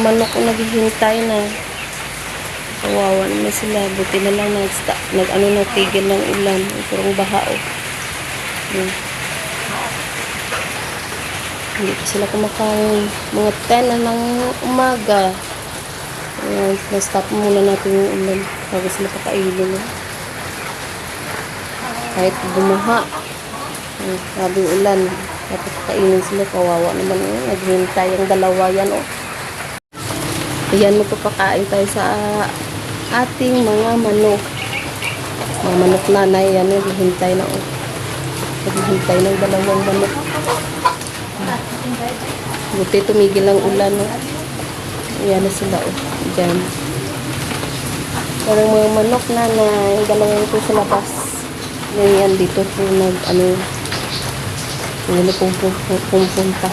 manok ko naghihintay na. Kawawa naman sila. Buti na lang nag, nag ano, natigil ng ulan. Parang baha oh. Hmm. Hindi pa sila kumakain. Mga 10 na ng umaga. Ayan, na-stop muna natin yung ulan bago sila pakainin. Eh. Kahit bumaha. Ayan, sabi yung ulan. Dapat pakainin sila. Kawawa naman. Eh. Naghihintay ang dalawa yan. Oh. Ayan, magpapakain tayo sa ating mga manok. Mga manok nanay. Yan, naghihintay na. Oh. Naghihintay ng dalawang manok. Buti tumigil ang ulan. Oh. Ayan na sila. Oh. Diyan. Mga manok na na yung dalawang ito sa labas. Yan yan dito po nag ano hindi na pum- pum- pum- pumunta.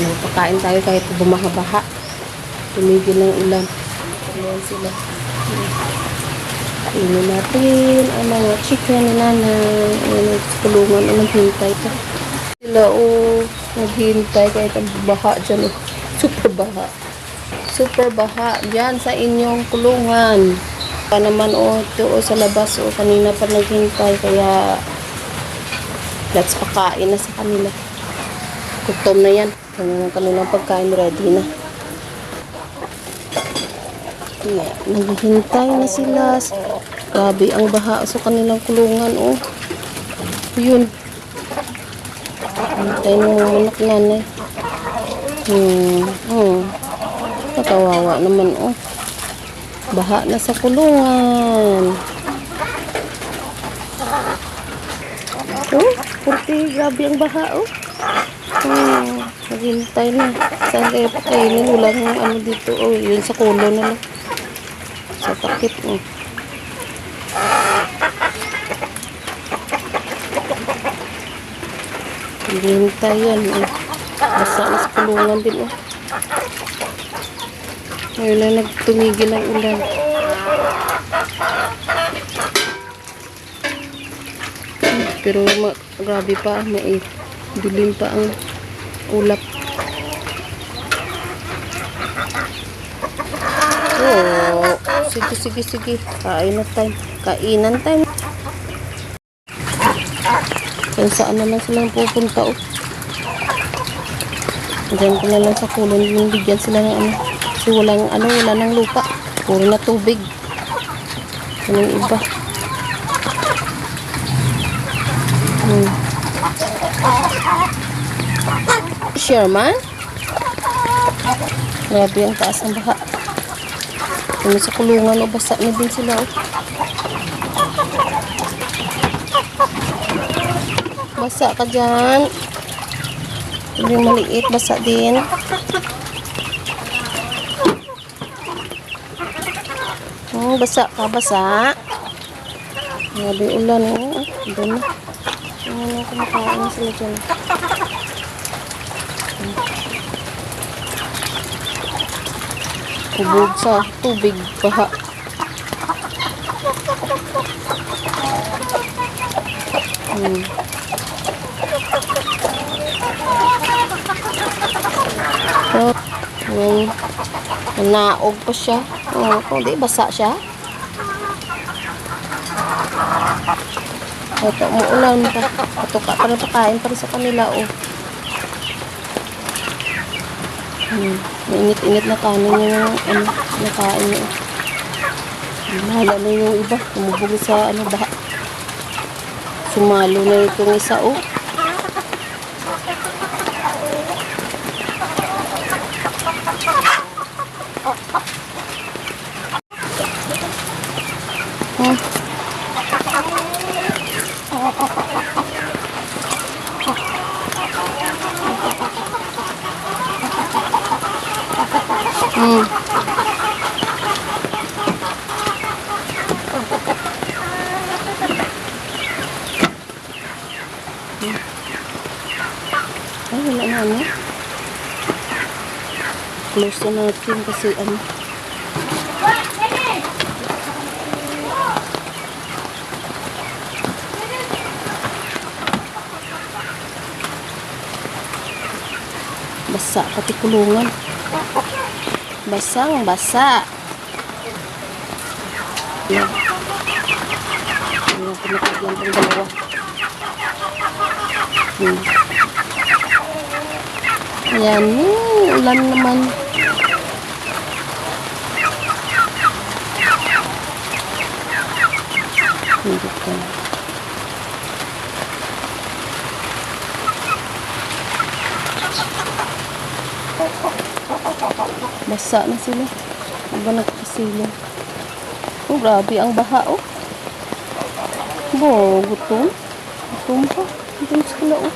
Ayan. Pakain tayo kahit bumaha-baha. Tumigil ng ulan. Ayan sila. Kainin natin ang mga chicken ni nanay. Ayan, kulungan o naghintay pa. Sila o naghintay kahit ang baha dyan. Oh. Super baha. Super baha dyan sa inyong kulungan. Pa naman o ito o sa labas o kanina pa naghintay kaya let's pakain na sa kanila. Gutom na yan. Kanya ng kanilang pagkain ready na. Yeah, naghihintay na sila. Grabe ang baha sa kanilang kulungan oh. Yun. Hintay ng anak nanay. Hmm. Hmm. Katawawa naman oh. Baha na sa kulungan. Oh, purti grabe ang baha oh. Hmm, naghintay na. Saan kayo pakainin? Wala nang ano dito. Oh, yun sa kulo na lang. Sa takip. Oh. Naghihintay yan. Basa na sa kulungan din. Oh. Ngayon na nagtumigil ang ulan. Pero grabe pa, may dilim pa ang ulap. Oh, sige, sige, sige. Kain na time. Kainan time. Kung saan naman silang pupunta, oh. Diyan ko na lang sa kulon yung bigyan sila ng ano. Kasi walang ano, wala ng lupa. Puro na tubig. Walang iba. Hmm. Sherman? Grabe ang taas ng baha. Kung sa kulungan o basa na din sila. Oh. Basa ka dyan. Yung maliit, basa din. Oh, basa ka, basa. Grabe ulan, oh. Doon na. Ano, kumakain na sila dyan. Kubog sa tubig, baha. Hmm. Oh, yung naog pa siya. Oh, kung di basa siya. Ito, umuulan pa. Ito ka, para pakain pa rin sa kanila, oh. Hmm. Mainit-init na kanin yung ano, nakain niya. Mahala na yung iba. Tumubog sa ano, baha. Sumalo na itong isa, oh. Hmm. Ay, wala na ano. Close na natin kasi ano. Basa pati kulungan. Basang basa. Yan. Yan, pinakagyan ng dalawa. Hmm. Ayan, hmm, ulan naman. Hindi ka. Basa na sila. Ano ba nagkasiling? Oh, grabe ang baha, oh. Bo, gutom. Gutom pa. Gutom sila, oh.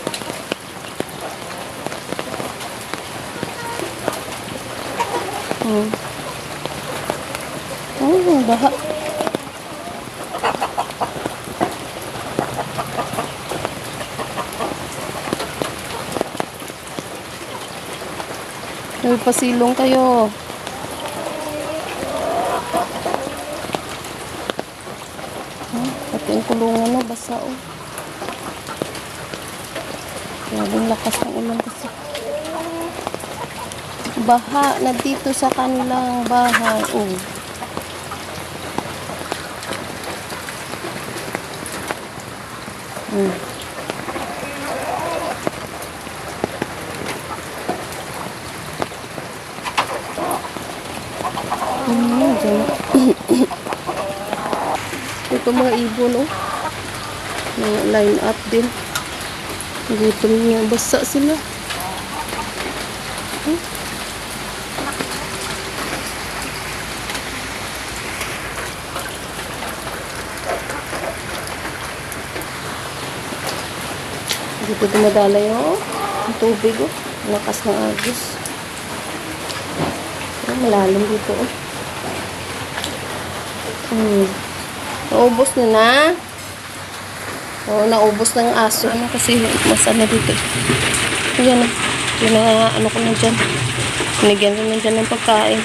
Hmm. Oh, baha. Nagpasilong kayo. Hmm, pati ang kulungan na, basa oh. Grabing lakas ng ulan kasi. Baha na dito sa kanilang bahay. Oh. Hmm. Hmm, dyan. Ito mga ibon, oh. Mga line up din. Gutom niya. Basa sila. Hmm? Dito dumadalay, oh. Ang tubig, oh. Lakas ng agos. Oh, malalim dito, oh. Hmm. Naubos na na. Oo, naubos na ang aso. Ano kasi mas ano dito. Ayan, oh. Yun na, ano ko na dyan. Pinigyan ko na dyan ng pagkain.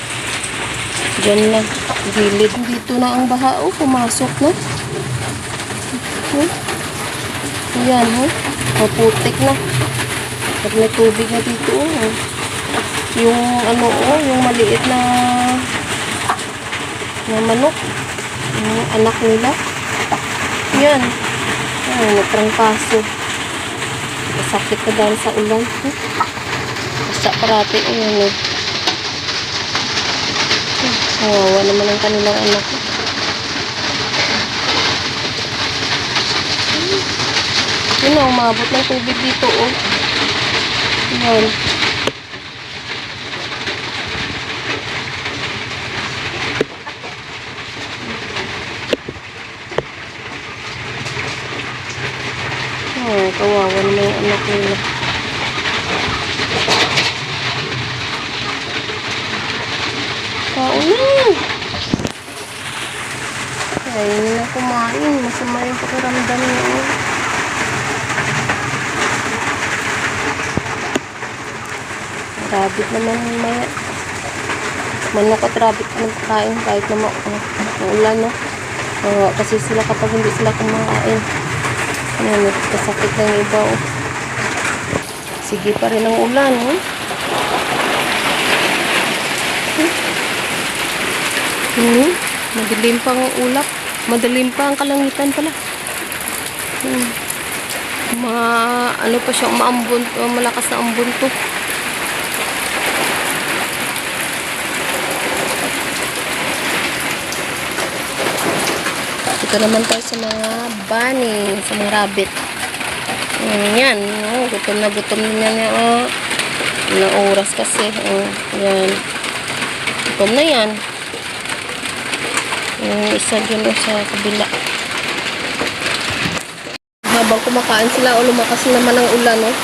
Dyan lang. Gilid. Dito na ang baha, oh. Pumasok na. Hmm? Ayan, oh. Maputik na. Pag may tubig na dito, oh. Yung ano, oh, yung maliit na na manok. Yung anak nila. Yan. Ay, nagtrangkaso. Masakit na dahil sa ulan. Basta parati. Ayan, eh. Kawawa naman ang kanilang anak. Yun na, umabot ng tubig dito, oh. Yan. Oh, kawawa naman yung anak nila. Tao na! Ayaw nila kumain. Masama yung pakiramdam niya. oh. Rabbit naman yung maya. Manok at rabbit ang kain kahit na uh, maulan, no? Kawawa kasi sila kapag hindi sila kumain. Ano, nagkasakit ng iba, oh. Sige pa rin ang ulan, oh. Hmm. Madilim pa ang ulap. Madilim pa ang kalangitan pala. Hmm. Ma, ano pa siya, maambon, uh, malakas na ambon to. Dito naman tayo sa mga bunny, sa mga rabbit. Mm, yan, oh, gutom na gutom yan. yan, Oh. Na oras kasi. Oh, yan. Gutom na yan. Yung isa dyan oh, sa kabila. Habang kumakain sila o lumakas naman ang ulan, oh.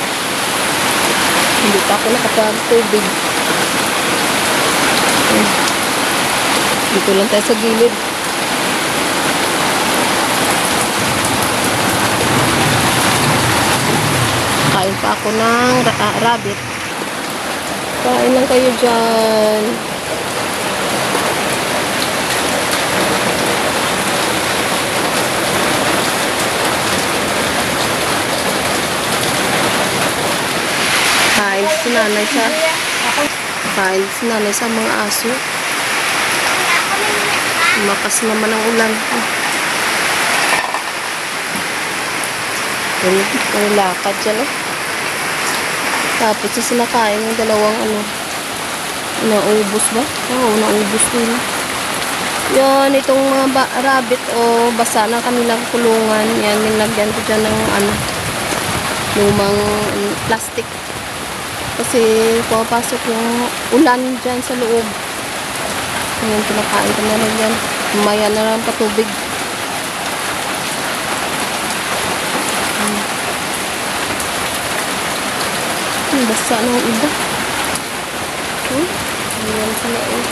Hindi pa ako nakapag-tubig. Dito lang tayo sa gilid. Kain pa ako ng ah, rabbit. Kain lang kayo dyan. Kain si nanay siya. Kain si nanay sa mga aso. Makas naman ang ulan. Ano, ang lakad dyan, oh. Tapos sa sila kain yung dalawang ano, naubos ba? Oo, naubos nila. Yan, itong mga ba- rabbit o basa ng kanilang kulungan. Yan, nilagyan ko dyan ng ano, lumang ano, plastic. Kasi pumapasok yung ulan dyan sa loob. Ngayon, pinakain ko na rin yan. Maya na lang patubig. Hmm, basa ng iba. Hmm? Ayan sila eh.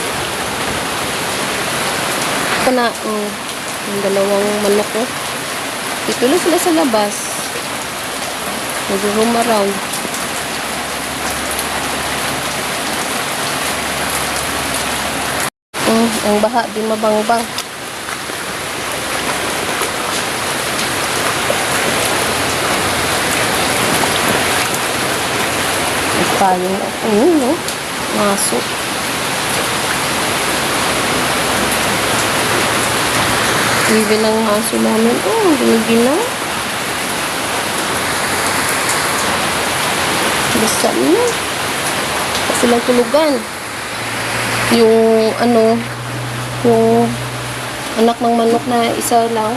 Ito na, oh. Yung dalawang manok oh. Lang sila sa labas. Nag-roam around. Mm, ang baha di mabangbang. Tayo na. Ayun, no? Maso. Even ang maso namin. Oh, giniginaw. Basta na. Kasi lang tulugan yung ano yung anak ng manok na isa lang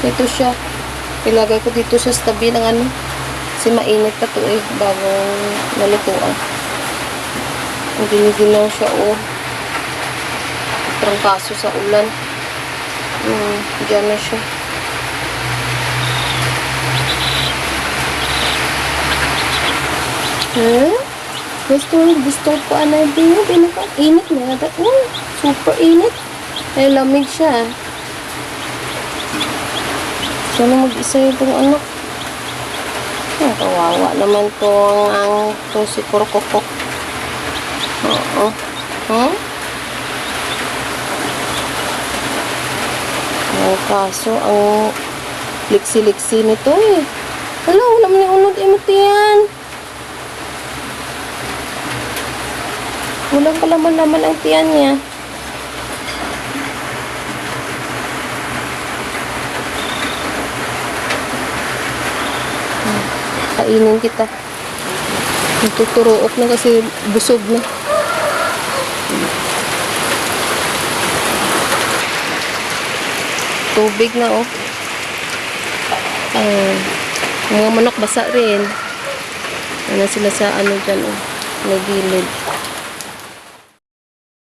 ito siya ilagay ko dito sa tabi ng ano kasi mainit pa to eh bago nalutuan ang giniginaw siya oh trangkaso sa ulan hmm, dyan na siya huh? Gusto, gusto ko ano din yun. Pinaka, init na. Oh, super init. Ay, lamig siya. Sana mag-isa itong anak. Oh, kawawa naman to ang to si Kurkukok. Oo. Huh? Ang kaso, ang liksi-liksi nito eh. Wala, wala man yung unod imot yan. Walang kalaman-laman ang tiyan niya. Hmm, Kainin kita. Natuturook na kasi busog na. Tubig na oh. Ah, mga manok basa rin. Ano sila sa ano dyan oh. May gilid.